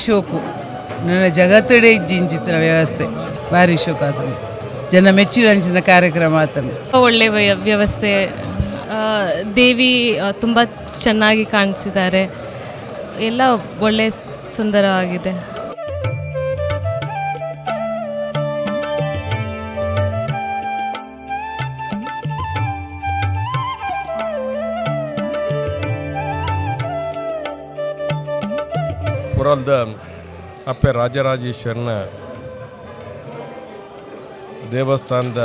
ಶೋಕು. ನನ್ನ ಜಗತ್ತಡೆ ಜಿಂಜಿತನ ವ್ಯವಸ್ಥೆ. ಭಾರಿ ಶೋಕ ಆತನು. ಜನ ಮೆಚ್ಚಿನ ಕಾರ್ಯಕ್ರಮ ಆತನು. ಒಳ್ಳೆ ವ್ಯ- ವ್ಯವಸ್ಥೆ. ದೇವಿ ತುಂಬ ಚೆನ್ನಾಗಿ ಕಾಣಿಸಿದ್ದಾರೆ. ಎಲ್ಲ ಒಳ್ಳೆ ಸುಂದರವಾಗಿದೆ. ಪುರಲ್ದ ಅಪ್ಪೆ ರಾಜರಾಜೇಶ್ವರನ ದೇವಸ್ಥಾನದ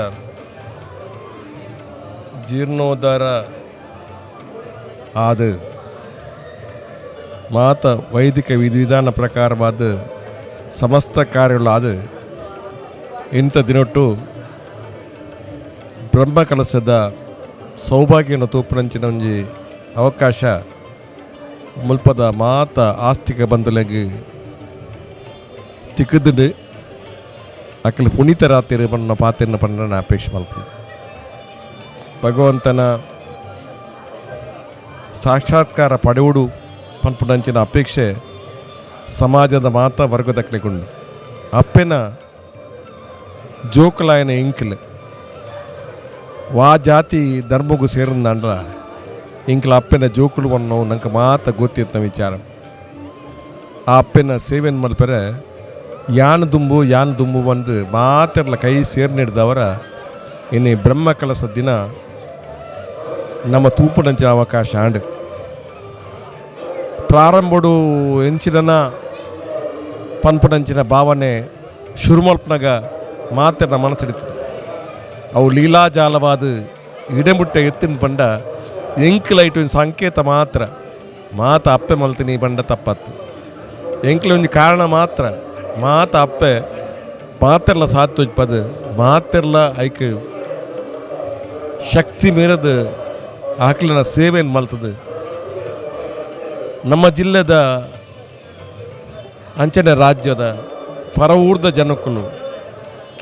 ಜೀರ್ಣೋದ್ಧಾರ ಆದ ಮಾತ ವೈದಿಕ ವಿಧಿವಿಧಾನ ಪ್ರಕಾರವಾದ ಸಮಸ್ತ ಕಾರ್ಯಗಳಾದ ಇಂಥ ಬ್ರಹ್ಮ ಕಲಸದ ಸೌಭಾಗ್ಯನ ತೂಪನಂಚಿನ ಒಂಜಿ ಅವಕಾಶ ಮುಲ್ಪದ ಮಾತ ಆಸ್ತಿಕ ಬಂಧುಲೆಗ್ ತಿಕ್ಕುದು ಅಕ್ಕಲು ಪುನೀತರಾತಿರು ಬಣ್ಣ ಪಾತಿರ್ನ ಪಂಡ ಅಪೇಕ್ಷೆ ಮಲ್ಪ ಭಗವಂತನ ಸಾಕ್ಷಾತ್ಕಾರ ಪಡೆಯುವುದು ಪನ್ಪುನಂಚಿನ ಅಪೇಕ್ಷೆ ಸಮಾಜದ ಮಾತ ವರ್ಗದಕ್ಲೆಗುಂಡು ಅಪ್ಪೆನ ಜೋಕಲಾಯನ ಇಂಕಲ್, ವಾ ಜಾತಿ ಧರ್ಮಗೂ ಸೇರಿದಂಡ್ರ ಇಂಕ್ಲ ಅಪ್ಪೆನ ಜೋಕುಲು ಅನ್ನೋ ನಂಗೆ ಮಾತ ಗೊತ್ತಿತ್ತು ವಿಚಾರ. ಆ ಅಪ್ಪಿನ ಸೇವೆನ್ ಮಲ್ಪರೆ, ಯಾನ್ ದುಂಬು ಯಾನ್ ದುಂಬು ಬಂದು ಮಾತೆರ್ಲ ಕೈ ಸೇರ್ನಿಡ್ದವರ ಇನ್ನು ಈ ಬ್ರಹ್ಮ ಕಲಸ ದಿನ ನಮ್ಮ ತೂಪುನಂಚ ಅವಕಾಶ ಆಂಡ್. ಪ್ರಾರಂಭಡು ಎಂಚಿನ ಪನ್ಪುನಂಚಿನ ಭಾವನೆ ಶುರುಮಲ್ಪನಾಗ ಮಾತೆರ್ನ ಮನಸ್ಸಿಡಿತು ಅವು ಲೀಲಾಜಾಲವಾದ ಇಡಮುಟ್ಟ ಎತ್ತಿನ ಬಂಡ ಎಂಕ್ಲೈಟ್ ಸಂಕೇತ ಮಾತ್ರ. ಮಾತ ಅಪ್ಪೆ ಮಲ್ತಿನಿ ಬಂಡ ತಪ್ಪತ್ತು. ಎಂಕ್ಲ ಒಂದು ಕಾರಣ ಮಾತ್ರ. ಮಾತ ಅಪ್ಪೆ, ಮಾತೆರ್ಲ ಸಾತ್ ಪದ, ಮಾತೆರ್ಲ ಐಕ್ ಶಕ್ತಿ ಮೀರದ ಆಕಲಿನ ಸೇವೆಯನ್ನು ಮಲ್ತದೆ. ನಮ್ಮ ಜಿಲ್ಲೆದ ಅಂಚನೆ ರಾಜ್ಯದ ಪರ ಊರ್ದ ಜನಕ್ಕೂ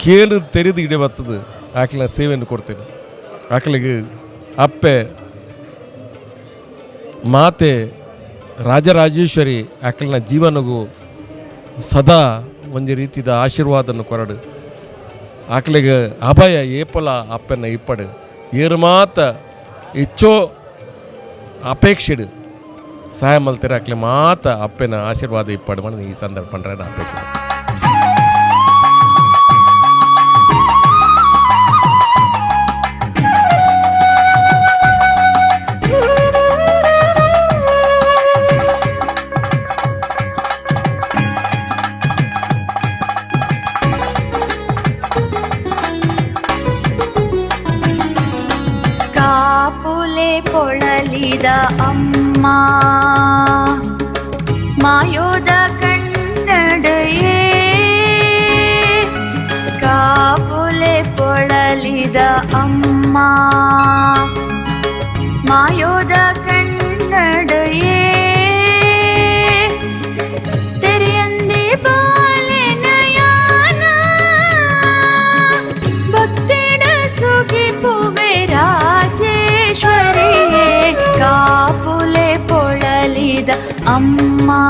ಕೇಳು ತೆರೆದು ಇಡೆ ಬರ್ತದೆ ಆಕಲಿನ ಸೇವೆಯನ್ನು ಕೊಡ್ತೇನೆ. ಆಕಲಿಗೆ ಅಪ್ಪೆ ಮಾತೆ ರಾಜರಾಜೇಶ್ವರಿ ಆಕಲಿನ ಜೀವನಗೂ ಸದಾ ಒಂದು ರೀತಿದ ಆಶೀರ್ವಾದನ್ನು ಕೊರಡು. ಆಕಲಿಗೆ ಅಭಯ ಏಪಲ ಅಪ್ಪನ ಇಪ್ಪಡು. ಏರು ಮಾತ ಹೆಚ್ಚೋ ಅಪೇಕ್ಷೆಡು. ಸಹಾಯ ಮಲ್ತಿರ ಆಕಲಿ ಮಾತ ಅಪ್ಪನ ಆಶೀರ್ವಾದ ಇಪ್ಪಡು ಈ ಸಂದರ್ಭ ಪಂಡ್ರೆ ಅಪೇಕ್ಷೆ மா மாயோத கಣ್ಣடையே ಕಾಪುಲೆ ಪೊಳಲಿದ ಅಮ್ಮ அம்மா.